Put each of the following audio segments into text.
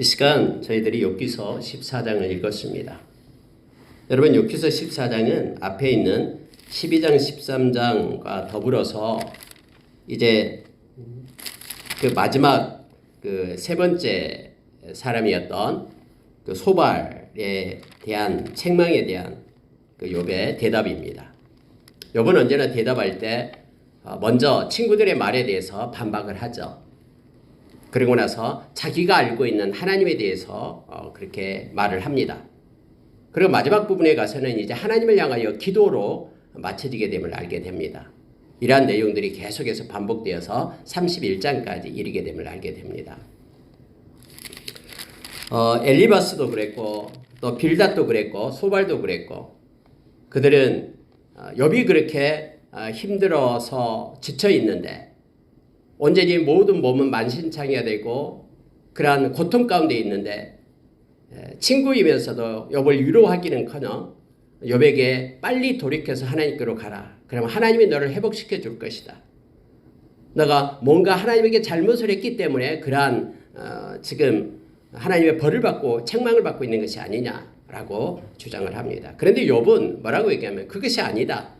이 시간 저희들이 욥기서 14장을 읽었습니다. 여러분 욥기서 14장은 앞에 있는 12장 13장과 더불어서 이제 그 마지막 그 세 번째 사람이었던 그 소발에 대한 책망에 대한 그 욥의 대답입니다. 욥은 언제나 대답할 때 어, 먼저 친구들의 말에 대해서 반박을 하죠. 그리고 나서 자기가 알고 있는 하나님에 대해서 어, 그렇게 말을 합니다. 그리고 마지막 부분에 가서는 이제 하나님을 향하여 기도로 마쳐지게 됨을 알게 됩니다. 이러한 내용들이 계속해서 반복되어서 31장까지 이르게 됨을 알게 됩니다. 어, 엘리바스도 그랬고 또 빌닷도 그랬고 소발도 그랬고 그들은 어, 욥이 그렇게 어, 힘들어서 지쳐 있는데 온전히 모든 몸은 만신창이가 되고 그러한 고통 가운데 있는데 에, 친구이면서도 욥을 위로하기는커녕 욥에게 빨리 돌이켜서 하나님께로 가라. 그러면 하나님이 너를 회복시켜 줄 것이다. 너가 뭔가 하나님에게 잘못을 했기 때문에 그러한 어, 지금 하나님의 벌을 받고 책망을 받고 있는 것이 아니냐라고 주장을 합니다. 그런데 욥은 뭐라고 얘기하면 그것이 아니다.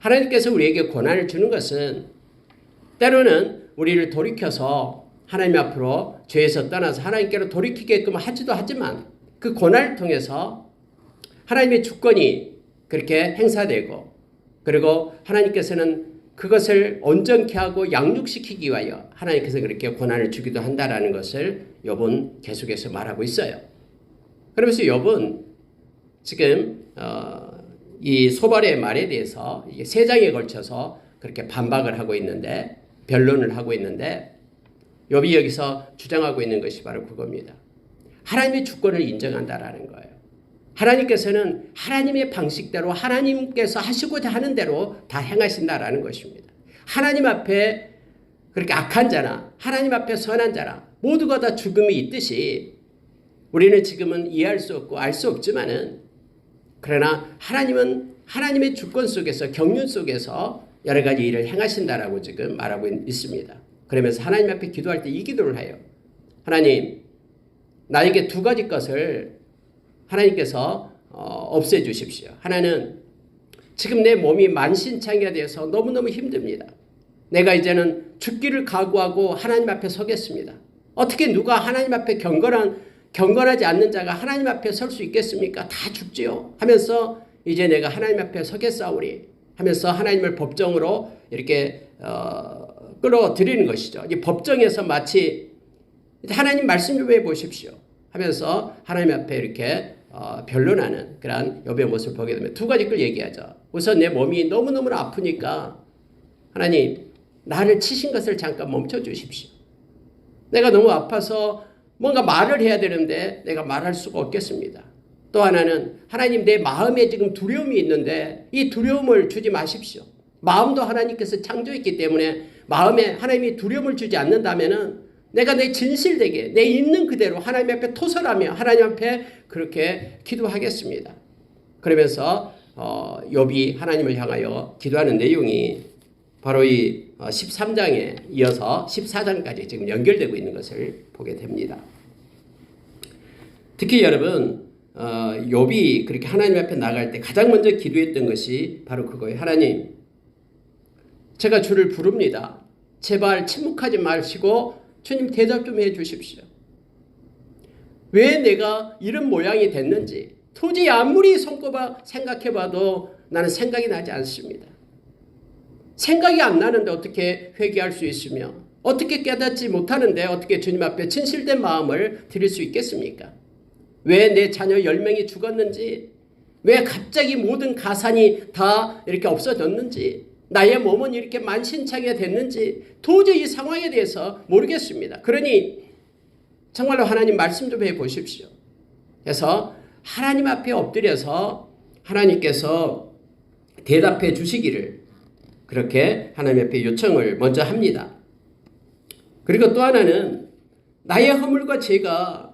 하나님께서 우리에게 고난을 주는 것은 때로는 우리를 돌이켜서 하나님 앞으로 죄에서 떠나서 하나님께로 돌이키게끔 하지도 하지만 그 고난을 통해서 하나님의 주권이 그렇게 행사되고 그리고 하나님께서는 그것을 온전케 하고 양육시키기 위하여 하나님께서 그렇게 고난을 주기도 한다라는 것을 욥은 계속해서 말하고 있어요. 그러면서 욥은 지금 어, 이 소발의 말에 대해서 세 장에 걸쳐서 그렇게 반박을 하고 있는데 변론을 하고 있는데 욥이 여기서 주장하고 있는 것이 바로 그겁니다. 하나님의 주권을 인정한다라는 거예요. 하나님께서는 하나님의 방식대로 하나님께서 하시고자 하는 대로 다 행하신다라는 것입니다. 하나님 앞에 그렇게 악한 자나 하나님 앞에 선한 자나 모두가 다 죽음이 있듯이 우리는 지금은 이해할 수 없고 알 수 없지만은 그러나 하나님은 하나님의 주권 속에서 경륜 속에서 여러 가지 일을 행하신다라고 지금 말하고 있습니다. 그러면서 하나님 앞에 기도할 때 이 기도를 해요. 하나님, 나에게 두 가지 것을 하나님께서 어, 없애 주십시오. 하나는 지금 내 몸이 만신창이가 돼서 너무너무 힘듭니다. 내가 이제는 죽기를 각오하고 하나님 앞에 서겠습니다. 어떻게 누가 하나님 앞에 경건한 경건하지 않는 자가 하나님 앞에 설 수 있겠습니까? 다 죽지요. 하면서 이제 내가 하나님 앞에 서겠사오리 하면서 하나님을 법정으로 이렇게 어, 끌어들이는 것이죠. 이 법정에서 마치 하나님 말씀 좀 해보십시오 하면서 하나님 앞에 이렇게 어, 변론하는 그러한 여배의 모습을 보게 되면 두 가지 걸 얘기하죠. 우선 내 몸이 너무너무 아프니까 하나님 나를 치신 것을 잠깐 멈춰 주십시오. 내가 너무 아파서 뭔가 말을 해야 되는데 내가 말할 수가 없겠습니다. 또 하나는 하나님 내 마음에 지금 두려움이 있는데 이 두려움을 주지 마십시오. 마음도 하나님께서 창조했기 때문에 마음에 하나님이 두려움을 주지 않는다면은 내가 내 진실되게 내 있는 그대로 하나님 앞에 토설하며 하나님 앞에 그렇게 기도하겠습니다. 그러면서 어, 욥이 하나님을 향하여 기도하는 내용이 바로 이 13장에 이어서 14장까지 지금 연결되고 있는 것을 보게 됩니다. 특히 여러분 어, 욥이 그렇게 하나님 앞에 나갈 때 가장 먼저 기도했던 것이 바로 그거예요. 하나님, 제가 주를 부릅니다. 제발 침묵하지 마시고 주님 대답 좀 해 주십시오. 왜 내가 이런 모양이 됐는지 도저히 아무리 손꼽아 생각해 봐도 나는 생각이 나지 않습니다. 생각이 안 나는데 어떻게 회개할 수 있으며 어떻게 깨닫지 못하는데 어떻게 주님 앞에 진실된 마음을 드릴 수 있겠습니까? 왜 내 자녀 10명이 죽었는지 왜 갑자기 모든 가산이 다 이렇게 없어졌는지 나의 몸은 이렇게 만신창이가 됐는지 도저히 이 상황에 대해서 모르겠습니다. 그러니 정말로 하나님 말씀 좀 해 보십시오. 그래서 하나님 앞에 엎드려서 하나님께서 대답해 주시기를 그렇게 하나님 앞에 요청을 먼저 합니다. 그리고 또 하나는 나의 허물과 죄가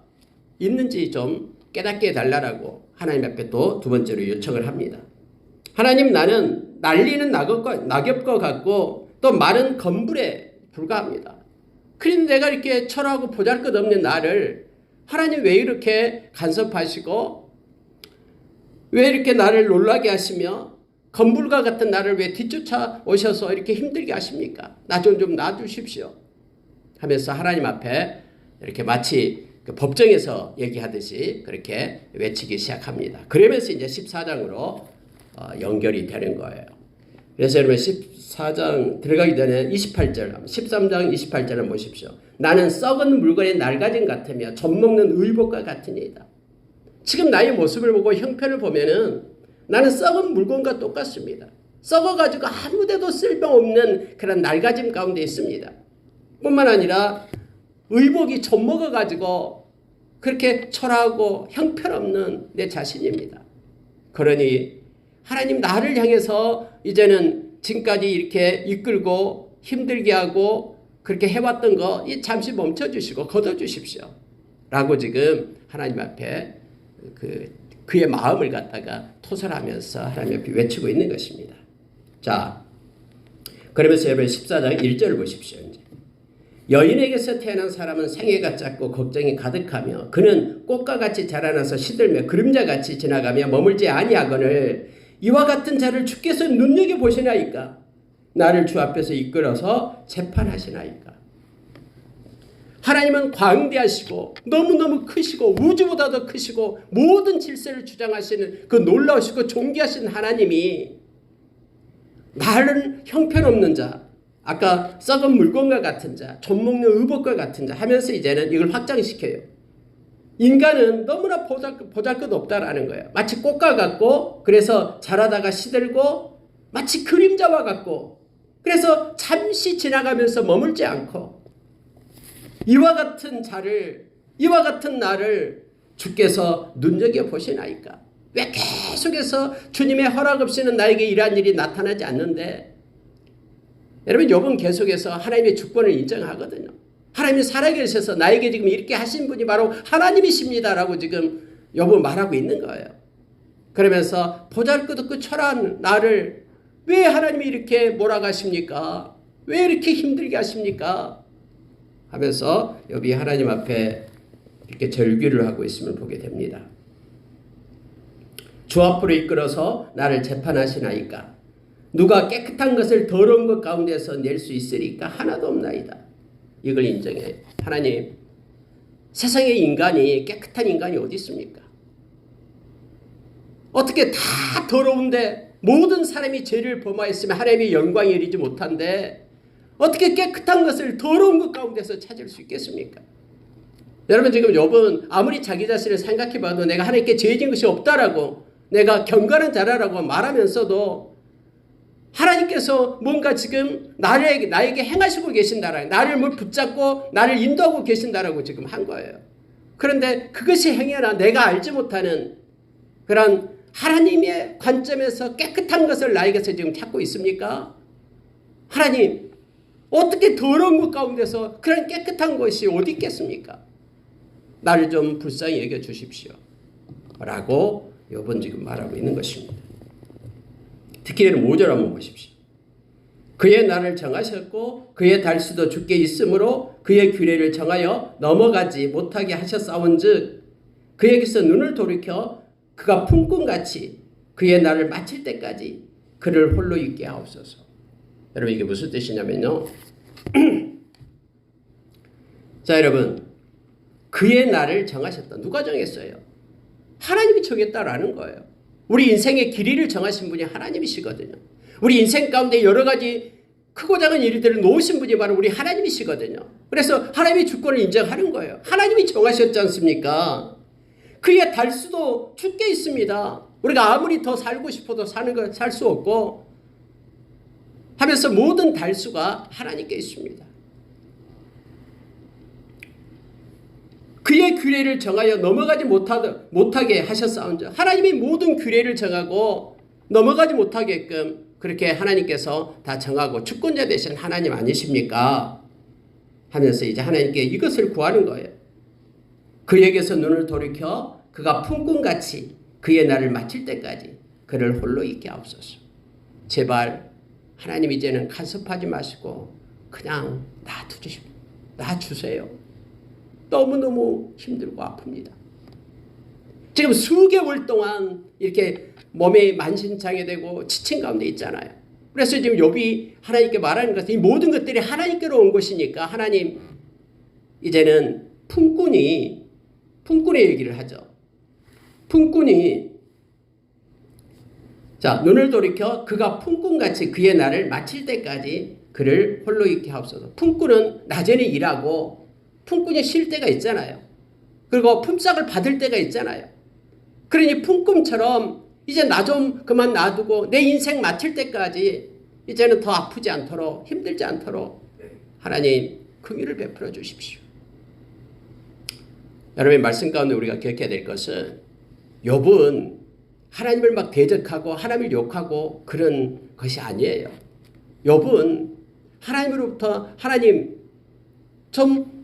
있는지 좀 깨닫게 해달라고 하나님 앞에 또 두 번째로 요청을 합니다. 하나님 나는 날리는 낙엽과, 낙엽과 같고 또 마른 건불에 불과합니다. 그런데 내가 이렇게 철하고 보잘것없는 나를 하나님 왜 이렇게 간섭하시고 왜 이렇게 나를 놀라게 하시며 건불과 같은 나를 왜 뒤쫓아 오셔서 이렇게 힘들게 하십니까? 나 좀 좀 놔주십시오. 하면서 하나님 앞에 이렇게 마치 그 법정에서 얘기하듯이 그렇게 외치기 시작합니다. 그러면서 이제 14장으로 어, 연결이 되는 거예요. 그래서 여러분 14장 들어가기 전에 28절, 13장 28절을 보십시오. 나는 썩은 물건의 낡아짐 같으며 젖먹는 의복과 같으니이다. 지금 나의 모습을 보고 형편을 보면은 나는 썩은 물건과 똑같습니다. 썩어가지고 아무데도 쓸모없는 그런 낡아짐 가운데 있습니다. 뿐만 아니라 의복이 젖먹어가지고 그렇게 초라하고 형편없는 내 자신입니다. 그러니 하나님 나를 향해서 이제는 지금까지 이렇게 이끌고 힘들게 하고 그렇게 해왔던 거 잠시 멈춰주시고 걷어주십시오. 라고 지금 하나님 앞에 그, 그의 마음을 갖다가 토설하면서 하나님 앞에 외치고 있는 것입니다. 자, 그러면서 여러분 14장 1절을 보십시오. 여인에게서 태어난 사람은 생애가 짧고 걱정이 가득하며 그는 꽃과 같이 자라나서 시들며 그림자같이 지나가며 머물지 아니하거늘 이와 같은 자를 주께서 눈여겨 보시나이까? 나를 주 앞에서 이끌어서 재판하시나이까? 하나님은 광대하시고 너무너무 크시고 우주보다도 크시고 모든 질서를 주장하시는 그 놀라우시고 존귀하신 하나님이 나는 형편없는 자 아까 썩은 물건과 같은 자, 젖 먹는 의복과 같은 자 하면서 이제는 이걸 확장시켜요. 인간은 너무나 보잘 것 없다라는 거예요. 마치 꽃과 같고, 그래서 자라다가 시들고, 마치 그림자와 같고, 그래서 잠시 지나가면서 머물지 않고, 이와 같은 자를, 이와 같은 나를 주께서 눈여겨 보시나이까? 왜 계속해서 주님의 허락 없이는 나에게 이러한 일이 나타나지 않는데, 여러분 요번 계속해서 하나님의 주권을 인정하거든요. 하나님이 살아계셔서 나에게 지금 이렇게 하신 분이 바로 하나님이십니다라고 지금 요번 말하고 있는 거예요. 그러면서 보잘것없고 초라한 나를 왜 하나님이 이렇게 몰아가십니까? 왜 이렇게 힘들게 하십니까? 하면서 여기 하나님 앞에 이렇게 절규를 하고 있음을 보게 됩니다. 주 앞으로 이끌어서 나를 재판하시나이까? 누가 깨끗한 것을 더러운 것 가운데서 낼 수 있으리까 하나도 없나이다. 이걸 인정해. 하나님, 세상에 인간이 깨끗한 인간이 어디 있습니까? 어떻게 다 더러운데 모든 사람이 죄를 범하였으면 하나님의 영광이 이르지 못한데 어떻게 깨끗한 것을 더러운 것 가운데서 찾을 수 있겠습니까? 여러분 지금 여분 아무리 자기 자신을 생각해봐도 내가 하나님께 죄진 것이 없다라고 내가 경건한 자라라고 말하면서도 하나님께서 뭔가 지금 나를, 나에게 행하시고 계신다라 나를 뭘 붙잡고 나를 인도하고 계신다라고 지금 한 거예요. 그런데 그것이 행여나 내가 알지 못하는 그런 하나님의 관점에서 깨끗한 것을 나에게서 지금 찾고 있습니까? 하나님, 어떻게 더러운 것 가운데서 그런 깨끗한 것이 어디 있겠습니까? 나를 좀 불쌍히 여겨 주십시오. 라고 요번 지금 말하고 있는 것입니다. 특히 5절 한번 보십시오. 그의 날을 정하셨고 그의 달수도 주께 있으므로 그의 규례를 정하여 넘어가지 못하게 하셨사온즉 그에게서 눈을 돌이켜 그가 품꾼같이 그의 날을 마칠 때까지 그를 홀로 있게 하옵소서. 여러분 이게 무슨 뜻이냐면요. 자 여러분 그의 날을 정하셨다. 누가 정했어요? 하나님이 정했다라는 거예요. 우리 인생의 길이를 정하신 분이 하나님이시거든요. 우리 인생 가운데 여러 가지 크고 작은 일들을 놓으신 분이 바로 우리 하나님이시거든요. 그래서 하나님의 주권을 인정하는 거예요. 하나님이 정하셨지 않습니까? 그의 달 수도 죽게 있습니다. 우리가 아무리 더 살고 싶어도 사는 거살수 없고 하면서 모든 달수가 하나님께 있습니다. 규례를 정하여 넘어가지 못하게 하셨사온즉 하나님이 모든 규례를 정하고 넘어가지 못하게끔 그렇게 하나님께서 다 정하고 주권자 되신 하나님 아니십니까? 하면서 이제 하나님께 이것을 구하는 거예요. 그에게서 눈을 돌이켜 그가 품꾼같이 그의 날을 마칠 때까지 그를 홀로 있게 하옵소서. 제발 하나님 이제는 간섭하지 마시고 그냥 놔두십시오. 놔주세요. 너무너무 힘들고 아픕니다. 지금 수개월 동안 이렇게 몸이 만신창이 되고 지친 가운데 있잖아요. 그래서 지금 욥이 하나님께 말하는 것은 이 모든 것들이 하나님께로 온 것이니까 하나님 이제는 품꾼이 품꾼의 얘기를 하죠. 품꾼이 자 눈을 돌이켜 그가 품꾼같이 그의 날을 마칠 때까지 그를 홀로 있게 하옵소서. 품꾼은 낮에는 일하고 품꾼이 쉴 때가 있잖아요. 그리고 품삯을 받을 때가 있잖아요. 그러니 품꾼처럼 이제 나 좀 그만 놔두고 내 인생 마칠 때까지 이제는 더 아프지 않도록 힘들지 않도록 하나님 긍휼을 베풀어 주십시오. 여러분의 말씀 가운데 우리가 기억해야 될 것은 욥은 하나님을 막 대적하고 하나님을 욕하고 그런 것이 아니에요. 욥은 하나님으로부터 하나님 좀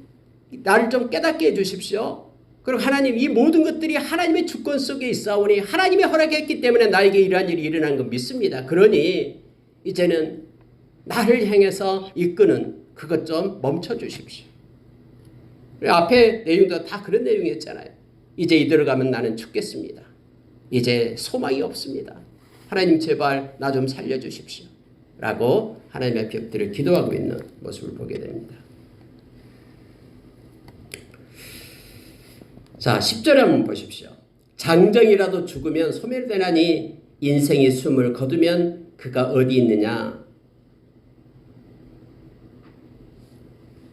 나를 좀 깨닫게 해 주십시오. 그리고 하나님 이 모든 것들이 하나님의 주권 속에 있사오니 하나님이 허락했기 때문에 나에게 이러한 일이 일어난 건 믿습니다. 그러니 이제는 나를 향해서 이끄는 그것 좀 멈춰 주십시오. 앞에 내용도 다 그런 내용이었잖아요. 이제 이대로 가면 나는 죽겠습니다. 이제 소망이 없습니다. 하나님 제발 나 좀 살려 주십시오. 라고 하나님 앞에 엎드려 기도하고 있는 모습을 보게 됩니다. 자, 10절에 한번 보십시오. 장정이라도 죽으면 소멸되나니 인생이 숨을 거두면 그가 어디 있느냐?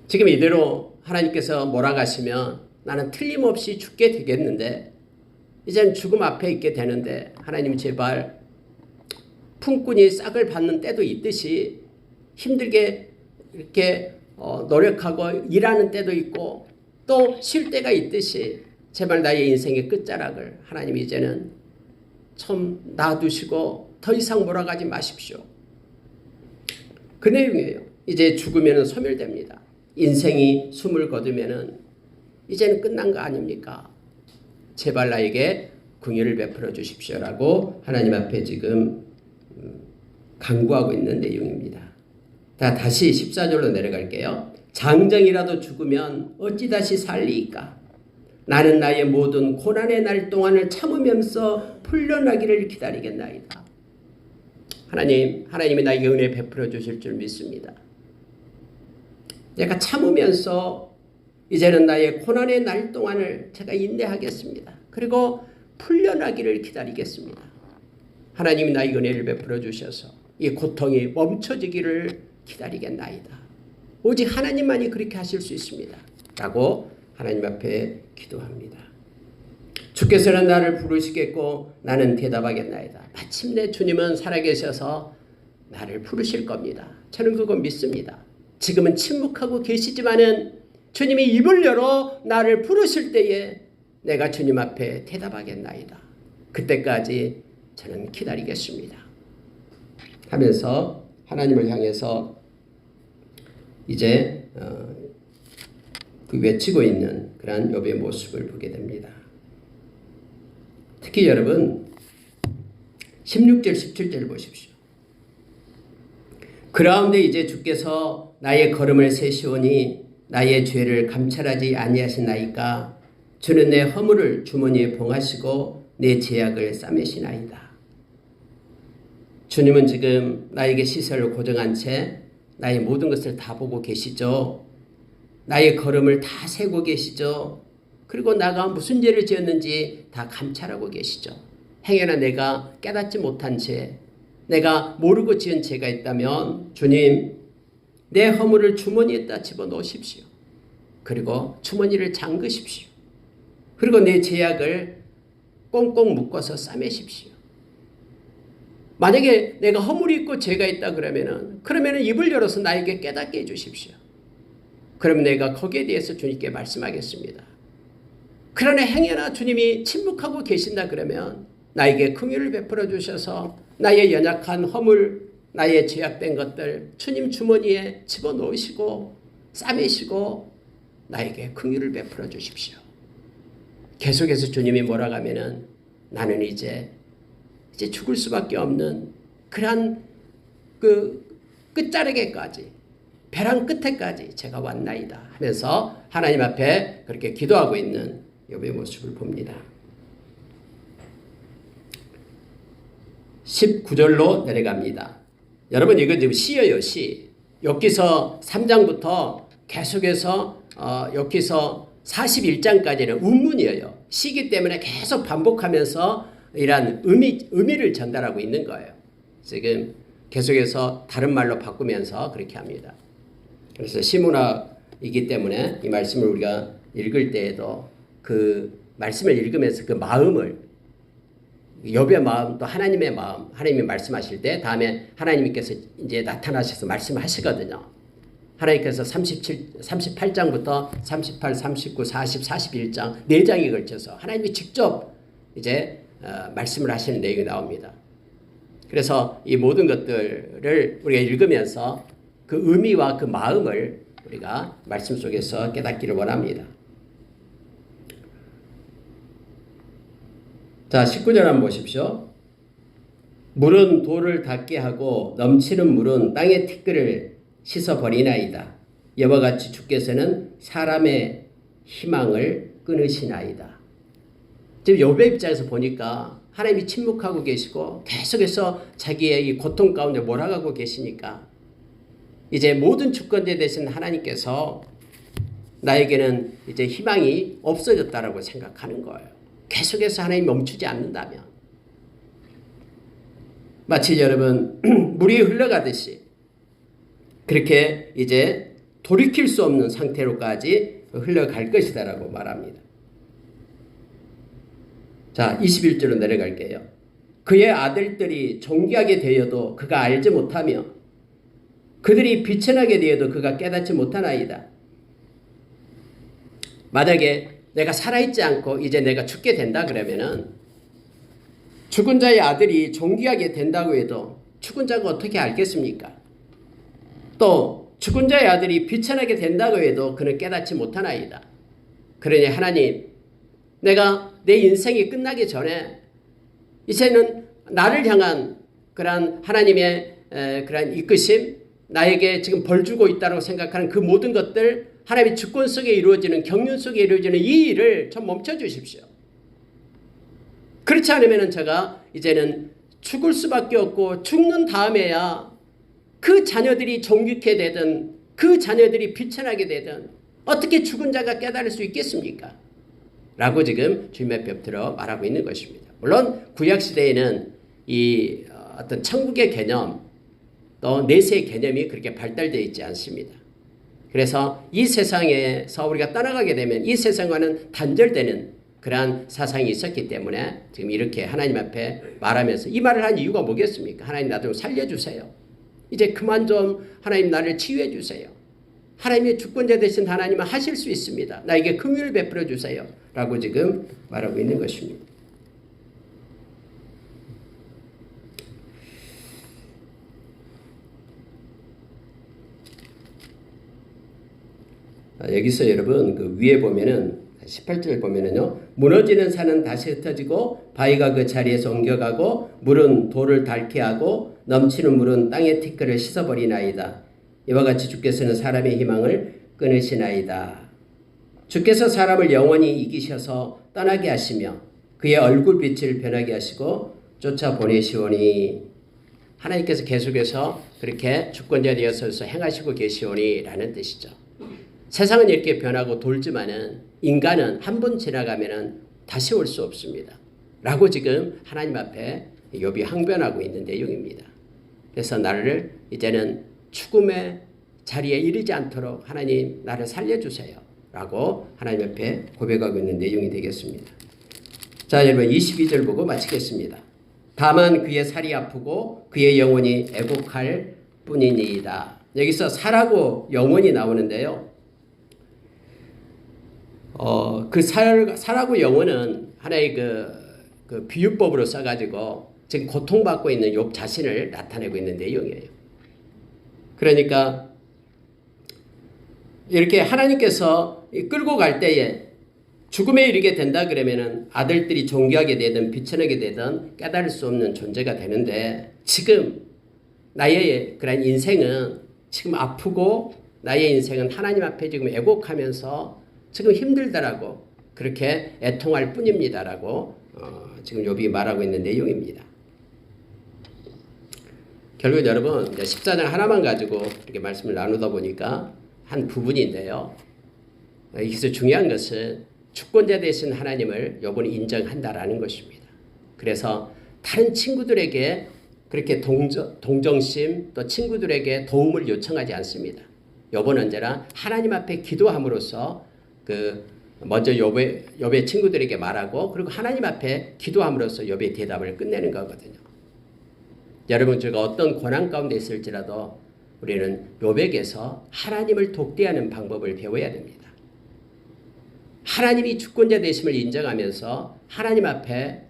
지금 이대로 하나님께서 몰아가시면 나는 틀림없이 죽게 되겠는데 이젠 죽음 앞에 있게 되는데 하나님 제발 품꾼이 싹을 받는 때도 있듯이 힘들게 이렇게 어, 노력하고 일하는 때도 있고 또 쉴 때가 있듯이 제발 나의 인생의 끝자락을 하나님 이제는 좀 놔두시고 더 이상 몰아가지 마십시오. 그 내용이에요. 이제 죽으면 소멸됩니다. 인생이 숨을 거두면 이제는 끝난 거 아닙니까? 제발 나에게 궁유를 베풀어 주십시오라고 하나님 앞에 지금 음, 강구하고 있는 내용입니다. 다 다시 14절로 내려갈게요. 장정이라도 죽으면 어찌 다시 살리이까? 나는 나의 모든 고난의 날 동안을 참으면서 풀려나기를 기다리겠나이다. 하나님, 하나님이 나에게 은혜 베풀어 주실 줄 믿습니다. 내가 참으면서 이제는 나의 고난의 날 동안을 제가 인내하겠습니다. 그리고 풀려나기를 기다리겠습니다. 하나님이 나의 은혜를 베풀어 주셔서 이 고통이 멈춰지기를 기다리겠나이다. 오직 하나님만이 그렇게 하실 수 있습니다. 라고 하나님 앞에 기도합니다. 주께서는 나를 부르시겠고 나는 대답하겠나이다. 마침내 주님은 살아계셔서 나를 부르실 겁니다. 저는 그거 믿습니다. 지금은 침묵하고 계시지만은 주님이 입을 열어 나를 부르실 때에 내가 주님 앞에 대답하겠나이다. 그때까지 저는 기다리겠습니다. 하면서 하나님을 향해서 이제 어, 그 외치고 있는 그러한 욥의 모습을 보게 됩니다. 특히 여러분 16절 17절 보십시오. 그라운데 이제 주께서 나의 걸음을 세시오니 나의 죄를 감찰하지 아니하시나이까 주는 내 허물을 주머니에 봉하시고 내 제약을 싸매시나이다. 주님은 지금 나에게 시설을 고정한 채 나의 모든 것을 다 보고 계시죠. 나의 걸음을 다 세고 계시죠. 그리고 나가 무슨 죄를 지었는지 다 감찰하고 계시죠. 행여나 내가 깨닫지 못한 죄, 내가 모르고 지은 죄가 있다면 주님 내 허물을 주머니에다 집어넣으십시오. 그리고 주머니를 잠그십시오. 그리고 내 제약을 꽁꽁 묶어서 싸매십시오. 만약에 내가 허물이 있고 죄가 있다 그러면은 그러면은 입을 열어서 나에게 깨닫게 해 주십시오. 그럼 내가 거기에 대해서 주님께 말씀하겠습니다. 그러나 행여나 주님이 침묵하고 계신다 그러면 나에게 긍휼을 베풀어 주셔서 나의 연약한 허물, 나의 죄악된 것들 주님 주머니에 집어넣으시고 싸매시고 나에게 긍휼을 베풀어 주십시오. 계속해서 주님이 몰아가면은 나는 이제 이제 죽을 수밖에 없는 그러한 그 끝자락에까지 벼랑 끝에까지 제가 왔나이다 하면서 하나님 앞에 그렇게 기도하고 있는 욥의 모습을 봅니다. 19절로 내려갑니다. 여러분 이거 지금 시예요 시. 여기서 3장부터 계속해서 어, 여기서 41장까지는 운문이에요. 시기 때문에 계속 반복하면서 이러한 의미, 의미를 전달하고 있는 거예요. 지금 계속해서 다른 말로 바꾸면서 그렇게 합니다. 그래서 시문학이기 때문에 이 말씀을 우리가 읽을 때에도 그 말씀을 읽으면서 그 마음을 욥의 마음 또 하나님의 마음 하나님이 말씀하실 때 다음에 하나님께서 이제 나타나셔서 말씀하시거든요. 하나님께서 37 38장부터 38, 39, 40, 41장 네 장에 걸쳐서 하나님이 직접 이제 어, 말씀을 하시는 내용이 나옵니다. 그래서 이 모든 것들을 우리가 읽으면서 그 의미와 그 마음을 우리가 말씀 속에서 깨닫기를 원합니다. 자, 19절 한번 보십시오. 물은 돌을 닿게 하고 넘치는 물은 땅의 티끌을 씻어 버리나이다. 이와 같이 주께서는 사람의 희망을 끊으시나이다. 지금 욥의 입장에서 보니까 하나님이 침묵하고 계시고 계속해서 자기의 이 고통 가운데 몰아가고 계시니까 이제 모든 주권자 되신 하나님께서 나에게는 이제 희망이 없어졌다라고 생각하는 거예요. 계속해서 하나님 멈추지 않는다면 마치 여러분 물이 흘러가듯이 그렇게 이제 돌이킬 수 없는 상태로까지 흘러갈 것이다라고 말합니다. 자, 21절로 내려갈게요. 그의 아들들이 존귀하게 되어도 그가 알지 못하며 그들이 비천하게 되어도 그가 깨닫지 못하나이다. 만약에 내가 살아있지 않고 이제 내가 죽게 된다 그러면은 죽은 자의 아들이 존귀하게 된다고 해도 죽은 자가 어떻게 알겠습니까? 또 죽은 자의 아들이 비천하게 된다고 해도 그는 깨닫지 못하나이다. 그러니 하나님, 내가 내 인생이 끝나기 전에 이제는 나를 향한 그러한 하나님의 그러한 이끄심, 나에게 지금 벌 주고 있다고 생각하는 그 모든 것들 하나님의 주권 속에 이루어지는 경륜 속에 이루어지는 이 일을 좀 멈춰 주십시오. 그렇지 않으면 제가 이제는 죽을 수밖에 없고 죽는 다음에야 그 자녀들이 정직해 되든 그 자녀들이 비천하게 되든 어떻게 죽은 자가 깨달을 수 있겠습니까? 라고 지금 주님 앞에 엎드려 말하고 있는 것입니다. 물론 구약 시대에는 이 어떤 천국의 개념 또 내세의 개념이 그렇게 발달되어 있지 않습니다. 그래서 이 세상에서 우리가 떠나가게 되면 이 세상과는 단절되는 그러한 사상이 있었기 때문에 지금 이렇게 하나님 앞에 말하면서 이 말을 한 이유가 뭐겠습니까? 하나님 나 좀 살려주세요. 이제 그만 좀 하나님 나를 치유해 주세요. 하나님의 주권자 되신 하나님은 하실 수 있습니다. 나에게 긍휼을 베풀어 주세요. 라고 지금 말하고 있는 것입니다. 여기서 여러분 그 위에 보면은 18절 보면은요. 무너지는 산은 다시 흩어지고 바위가 그 자리에서 옮겨가고 물은 돌을 닳게 하고 넘치는 물은 땅의 티끌을 씻어버리나이다. 이와 같이 주께서는 사람의 희망을 끊으시나이다. 주께서 사람을 영원히 이기셔서 떠나게 하시며 그의 얼굴빛을 변하게 하시고 쫓아보내시오니 하나님께서 계속해서 그렇게 주권자 되어서 행하시고 계시오니라는 뜻이죠. 세상은 이렇게 변하고 돌지만은 인간은 한 번 지나가면은 다시 올 수 없습니다. 라고 지금 하나님 앞에 욥이 항변하고 있는 내용입니다. 그래서 나를 이제는 죽음의 자리에 이르지 않도록 하나님 나를 살려주세요. 라고 하나님 앞에 고백하고 있는 내용이 되겠습니다. 자, 여러분 22절 보고 마치겠습니다. 다만 그의 살이 아프고 그의 영혼이 애곡할 뿐이니이다. 여기서 살하고 영혼이 나오는데요. 어, 그 살, 살하고 영혼은 하나의 그, 그 비유법으로 써가지고 지금 고통받고 있는 욥 자신을 나타내고 있는 내용이에요. 그러니까 이렇게 하나님께서 끌고 갈 때에 죽음에 이르게 된다 그러면은 아들들이 존귀하게 되든 비천하게 되든 깨달을 수 없는 존재가 되는데 지금 나의 그런 인생은 지금 아프고 나의 인생은 하나님 앞에 지금 애곡하면서 지금 힘들다라고 그렇게 애통할 뿐입니다라고 어, 지금 욥이 말하고 있는 내용입니다. 결국 여러분 이제 14장 하나만 가지고 이렇게 말씀을 나누다 보니까 한 부분인데요. 여기서 중요한 것은 주권자 되신 하나님을 여러분이 인정한다라는 것입니다. 그래서 다른 친구들에게 그렇게 동정, 동정심 또 친구들에게 도움을 요청하지 않습니다. 여보는 언제나 하나님 앞에 기도함으로써 그 먼저 여배 여배 친구들에게 말하고 그리고 하나님 앞에 기도함으로써 여배의 대답을 끝내는 거거든요. 여러분 제가 어떤 고난 가운데 있을지라도 우리는 요백에서 하나님을 독대하는 방법을 배워야 됩니다. 하나님이 주권자 되심을 인정하면서 하나님 앞에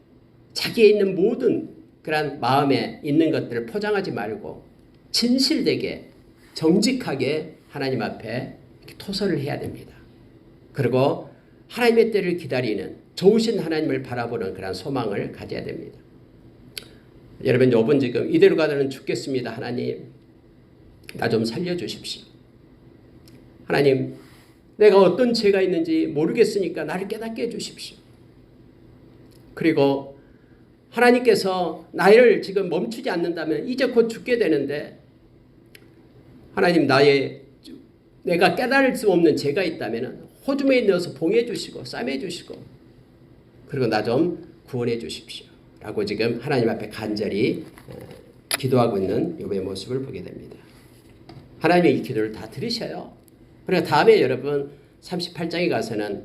자기에 있는 모든 그런 마음에 있는 것들을 포장하지 말고 진실되게 정직하게 하나님 앞에 토설을 해야 됩니다. 그리고 하나님의 때를 기다리는 좋으신 하나님을 바라보는 그런 소망을 가져야 됩니다. 여러분, 요번 지금 이대로 가다는 죽겠습니다. 하나님, 나 좀 살려주십시오. 하나님, 내가 어떤 죄가 있는지 모르겠으니까 나를 깨닫게 해주십시오. 그리고 하나님께서 나를 지금 멈추지 않는다면 이제 곧 죽게 되는데 하나님 나의 내가 깨달을 수 없는 죄가 있다면 호주머니에 넣어서 봉해 주시고 싸매 주시고 그리고 나 좀 구원해 주십시오. 라고 지금 하나님 앞에 간절히 기도하고 있는 욥의 모습을 보게 됩니다. 하나님의 이 기도를 다 들으셔요. 그리고 다음에 여러분 38장에 가서는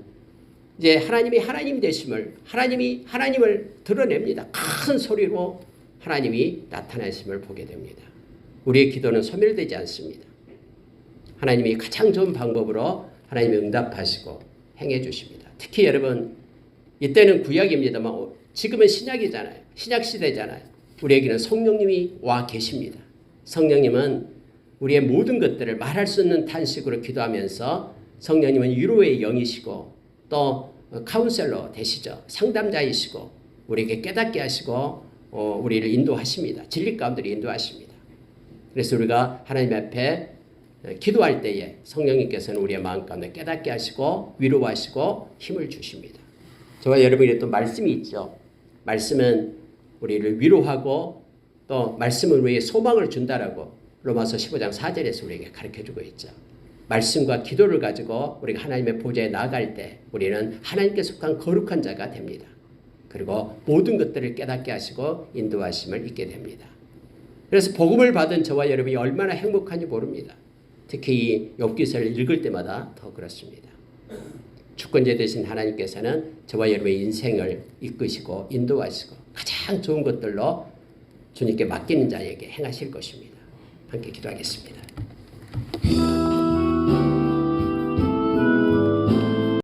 이제 하나님이 하나님 되심을 하나님이 하나님을 드러냅니다. 큰 소리로 하나님이 나타나심을 보게 됩니다. 우리의 기도는 소멸되지 않습니다. 하나님이 가장 좋은 방법으로 하나님이 응답하시고 행해 주십니다. 특히 여러분 이때는 구약입니다만 지금은 신약이잖아요. 신약 시대잖아요. 우리에게는 성령님이 와 계십니다. 성령님은 우리의 모든 것들을 말할 수 없는 탄식으로 기도하면서 성령님은 위로의 영이시고 또 카운셀러 되시죠. 상담자이시고 우리에게 깨닫게 하시고 어, 우리를 인도하십니다. 진리 가운데 인도하십니다. 그래서 우리가 하나님 앞에 기도할 때에 성령님께서는 우리의 마음 가운데 깨닫게 하시고 위로하시고 힘을 주십니다. 저와 여러분이 또 말씀이 있죠. 말씀은 우리를 위로하고 또 말씀을 우리의 소망을 준다라고 로마서 15장 4절에서 우리에게 가르쳐 주고 있죠. 말씀과 기도를 가지고 우리가 하나님의 보좌에 나아갈 때 우리는 하나님께 속한 거룩한 자가 됩니다. 그리고 모든 것들을 깨닫게 하시고 인도하심을 잊게 됩니다. 그래서 복음을 받은 저와 여러분이 얼마나 행복한지 모릅니다. 특히 이 욥기서를 읽을 때마다 더 그렇습니다. 주권자 되신 하나님께서는 저와 여러분의 인생을 이끄시고 인도하시고 가장 좋은 것들로 주님께 맡기는 자에게 행하실 것입니다. 함께 기도하겠습니다.